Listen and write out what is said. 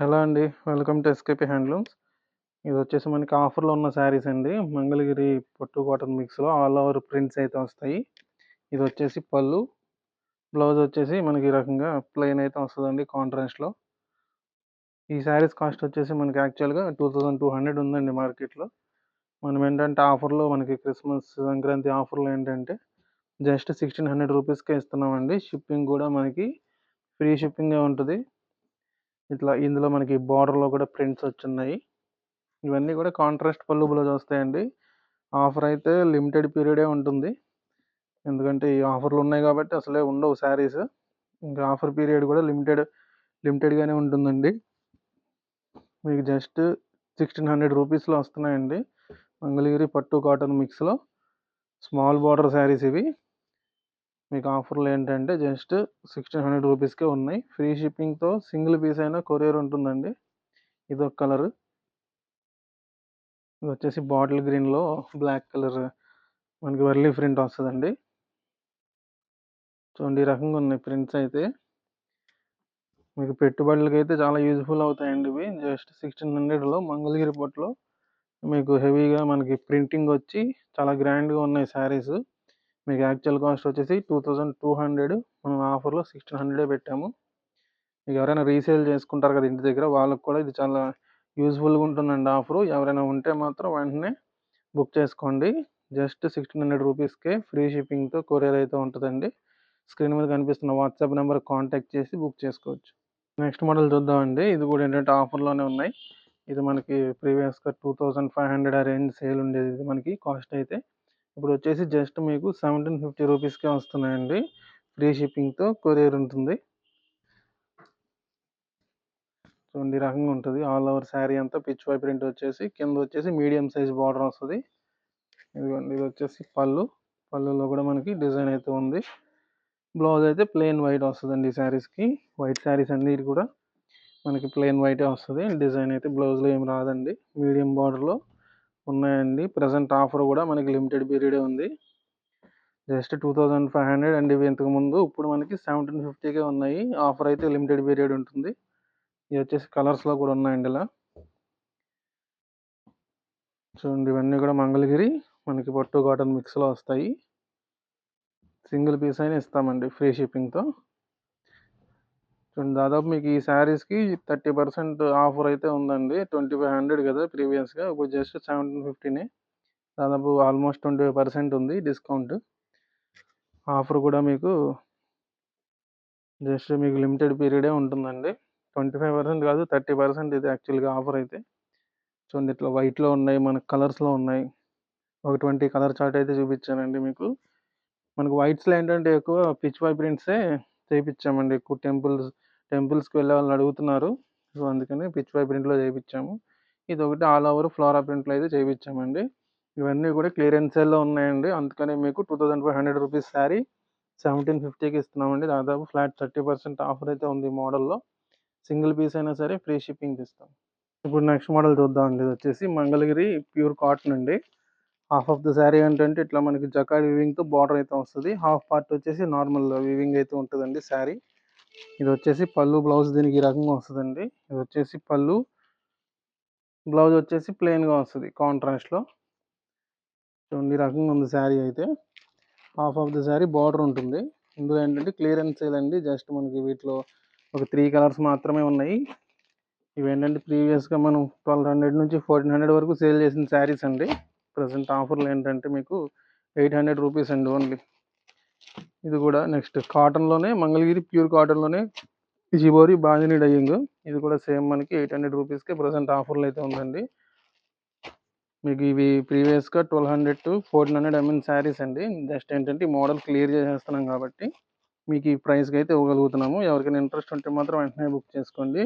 Hello అండి. Welcome to SKP handlooms. ఇది వచ్చేసి మనకి ఆఫర్లో ఉన్న శారీస్ అండి. మంగళగిరి పట్టు కాటన్ మిక్స్లో ఆల్ ఓవర్ ప్రింట్స్ అయితే వస్తాయి. ఇది వచ్చేసి పళ్ళు. బ్లౌజ్ వచ్చేసి మనకి ఈ రకంగా ప్లెయిన్ అయితే వస్తుందండి కాంట్రాస్ట్లో. ఈ శారీస్ కాస్ట్ వచ్చేసి మనకి యాక్చువల్గా టూ థౌజండ్ టూ హండ్రెడ్ ఉందండి మార్కెట్లో. మనం ఏంటంటే ఆఫర్లో మనకి క్రిస్మస్ సంక్రాంతి ఆఫర్లో ఏంటంటే జస్ట్ సిక్స్టీన్ హండ్రెడ్ రూపీస్కే ఇస్తున్నామండి. షిప్పింగ్ కూడా మనకి ఫ్రీ షిప్పింగే ఉంటుంది. ఇట్లా ఇందులో మనకి బార్డర్లో కూడా ప్రింట్స్ వచ్చున్నాయి. ఇవన్నీ కూడా కాంట్రాస్ట్ పళ్ళు బ్లౌజ్ వస్తాయండి ఆఫర్ అయితే లిమిటెడ్ పీరియడే ఉంటుంది. ఎందుకంటే ఈ ఆఫర్లు ఉన్నాయి కాబట్టి అసలే ఉండవు శారీస్ ఇంకా ఆఫర్ పీరియడ్ కూడా లిమిటెడ్ లిమిటెడ్గానే ఉంటుందండి. మీకు జస్ట్ సిక్స్టీన్ హండ్రెడ్ రూపీస్లో వస్తున్నాయండి. మంగళగిరి పట్టు కాటన్ మిక్స్లో స్మాల్ బార్డర్ శారీస్ ఇవి. మీకు ఆఫర్లు ఏంటంటే జస్ట్ సిక్స్టీన్ హండ్రెడ్ రూపీస్కే ఉన్నాయి. ఫ్రీ షిప్పింగ్తో సింగిల్ పీస్ అయినా కొరియర్ ఉంటుందండి. ఇది ఒక కలర్. ఇది వచ్చేసి బాటిల్ గ్రీన్లో బ్లాక్ కలర్. మనకి వర్లీ ప్రింట్ వస్తుందండి. చూడండి ఈ రకంగా ఉన్నాయి ప్రింట్స్ అయితే. మీకు పెట్టుబడులకి అయితే చాలా యూజ్ఫుల్ అవుతాయండి ఇవి. జస్ట్ సిక్స్టీన్ హండ్రెడ్లో మంగళగిరి పట్టులో మీకు హెవీగా మనకి ప్రింటింగ్ వచ్చి చాలా గ్రాండ్గా ఉన్నాయి శారీస్. మీకు యాక్చువల్ కాస్ట్ వచ్చేసి టూ థౌజండ్ టూ హండ్రెడ్ మనం ఆఫర్లో సిక్స్టీన్ హండ్రెడే పెట్టాము. మీకు ఎవరైనా రీసేల్ చేసుకుంటారు కదా ఇంటి దగ్గర వాళ్ళకి కూడా ఇది చాలా యూజ్ఫుల్గా ఉంటుందండి ఆఫరు ఎవరైనా ఉంటే మాత్రం వెంటనే బుక్ చేసుకోండి. జస్ట్ సిక్స్టీన్ హండ్రెడ్ రూపీస్కే ఫ్రీ షిప్పింగ్తో కొరియర్ అయితే ఉంటుందండి. స్క్రీన్ మీద కనిపిస్తున్న వాట్సాప్ నెంబర్ కాంటాక్ట్ చేసి బుక్ చేసుకోవచ్చు. నెక్స్ట్ మోడల్ చూద్దామండి. ఇది కూడా ఏంటంటే ఆఫర్లోనే ఉన్నాయి. ఇది మనకి ప్రీవియస్గా టూ థౌజండ్ ఫైవ్ హండ్రెడ్ ఆ రేంజ్ సేల్ ఉండేది. ఇది మనకి కాస్ట్ అయితే ఇప్పుడు వచ్చేసి జస్ట్ మీకు సెవెంటీన్ ఫిఫ్టీ రూపీస్కే వస్తున్నాయండి. ఫ్రీ షిప్పింగ్తో కొరియర్ ఉంటుంది. చూడండి ఈ రకంగా ఉంటుంది. ఆల్ ఓవర్ శారీ అంతా పిచ్ వై ప్రింట్ వచ్చేసి కింద వచ్చేసి మీడియం సైజ్ బార్డర్ వస్తుంది. ఇదిగోండి ఇది వచ్చేసి పళ్ళు. పళ్ళులో కూడా మనకి డిజైన్ అయితే ఉంది. బ్లౌజ్ అయితే ప్లెయిన్ వైట్ వస్తుందండి ఈ శారీస్కి. వైట్ శారీస్ అన్నిటి కూడా మనకి ప్లెయిన్ వైటే వస్తుంది. డిజైన్ అయితే బ్లౌజ్లో ఏం రాదండి. మీడియం బార్డర్లో ఉన్నాయండి. ప్రజెంట్ ఆఫర్ కూడా మనకి లిమిటెడ్ పీరియడే ఉంది. Just two thousand five hundred and ఇవి ఇంతకు ముందు ఇప్పుడు మనకి సెవెంటీన్ ఫిఫ్టీకే ఉన్నాయి. ఆఫర్ అయితే లిమిటెడ్ పీరియడ్ ఉంటుంది. ఇవి వచ్చేసి కలర్స్లో కూడా ఉన్నాయండి ఇలా. చూడండి ఇవన్నీ కూడా మంగళగిరి మనకి పట్టు కాటన్ మిక్స్లో వస్తాయి. సింగిల్ పీస్ అయినా ఇస్తామండి ఫ్రీ షిప్పింగ్తో. చూడండి దాదాపు మీకు ఈ శారీస్కి థర్టీ పర్సెంట్ ఆఫర్ అయితే ఉందండి. ట్వంటీ ఫైవ్ హండ్రెడ్ కదా ప్రీవియస్గా ఇప్పుడు జస్ట్ సెవెంటీన్ ఫిఫ్టీనే. దాదాపు ఆల్మోస్ట్ ట్వంటీ ఫైవ్ పర్సెంట్ ఉంది డిస్కౌంట్. ఆఫర్ కూడా మీకు జస్ట్ మీకు లిమిటెడ్ పీరియడే ఉంటుందండి. ట్వంటీ ఫైవ్ పర్సెంట్ కాదు థర్టీ పర్సెంట్ ఇది యాక్చువల్గా ఆఫర్ అయితే. చూడండి ఇట్లా వైట్లో ఉన్నాయి మనకు కలర్స్లో ఉన్నాయి. ఒక ట్వంటీ కలర్ చార్ట్ అయితే చూపించానండి మీకు. మనకు వైట్స్లో ఏంటంటే ఎక్కువ పిచ్ వై ప్రింట్సే చేయించామండి ఎక్కువ టెంపుల్స్ టెంపుల్స్కి వెళ్ళే వాళ్ళని అడుగుతున్నారు. సో అందుకని పిచ్ వై ప్రింట్లో చేయించాము ఇది ఒకటి ఆల్ ఓవర్ ఫ్లోరా ప్రింట్లో అయితే చేయించామండి ఇవన్నీ కూడా క్లియరెన్స్ సేల్లో ఉన్నాయండి. అందుకని మీకు two thousand five hundred rupees sari seventeen ఫిఫ్టీకి ఇస్తున్నామండి. దాదాపు ఫ్లాట్ థర్టీ పర్సెంట్ ఆఫర్ అయితే ఉంది మోడల్లో. సింగిల్ పీస్ అయినా సరే ఫ్రీ షిప్పింగ్ ఇస్తాం. ఇప్పుడు నెక్స్ట్ మోడల్ చూద్దామండి. ఇది వచ్చేసి మంగళగిరి ప్యూర్ కాటన్ అండి. హాఫ్ ఆఫ్ ద శారీ ఏంటంటే ఇట్లా మనకి జకాడ్ వివింగ్తో బార్డర్ అయితే వస్తుంది. హాఫ్ పార్ట్ వచ్చేసి నార్మల్ వివింగ్ అయితే ఉంటుందండి శారీ. ఇది వచ్చేసి పళ్ళు బ్లౌజ్ దీనికి ఈ రకంగా వస్తుందండి. ఇది వచ్చేసి పళ్ళు బ్లౌజ్ వచ్చేసి ప్లెయిన్గా వస్తుంది కాంట్రాస్ట్లో. చూడండి ఈ రకంగా ఉంది శారీ అయితే. Half of the sari border ఉంటుంది. ఇందులో ఏంటంటే క్లియరెన్స్ సేల్ అండి జస్ట్ మనకి వీటిలో ఒక త్రీ కలర్స్ మాత్రమే ఉన్నాయి. ఇవి ఏంటంటే ప్రీవియస్గా మనం ట్వెల్వ్ హండ్రెడ్ నుంచి ఫోర్టీన్ హండ్రెడ్ వరకు సేల్ చేసిన శారీస్ అండి. ప్రజెంట్ ఆఫర్లు ఏంటంటే మీకు ఎయిట్ హండ్రెడ్ రూపీస్ అండి ఓన్లీ. ఇది కూడా నెక్స్ట్ కాటన్లోనే మంగళగిరి ప్యూర్ కాటన్లోనే జిబోరి బాందిని డయ్యింగ్. ఇది కూడా సేమ్ మనకి ఎయిట్ హండ్రెడ్ రూపీస్కే ప్రజెంట్ ఆఫర్లు అయితే ఉందండి. మీకు ఇవి ప్రీవియస్గా twelve hundred to fourteen hundred MN saris అండి. జస్ట్ ఏంటంటే ఈ మోడల్ క్లియర్ చేసేస్తున్నాం కాబట్టి మీకు ఈ ప్రైస్కి అయితే ఇవ్వగలుగుతున్నాము. ఎవరికైనా ఇంట్రెస్ట్ ఉంటే మాత్రం వెంటనే బుక్ చేసుకోండి.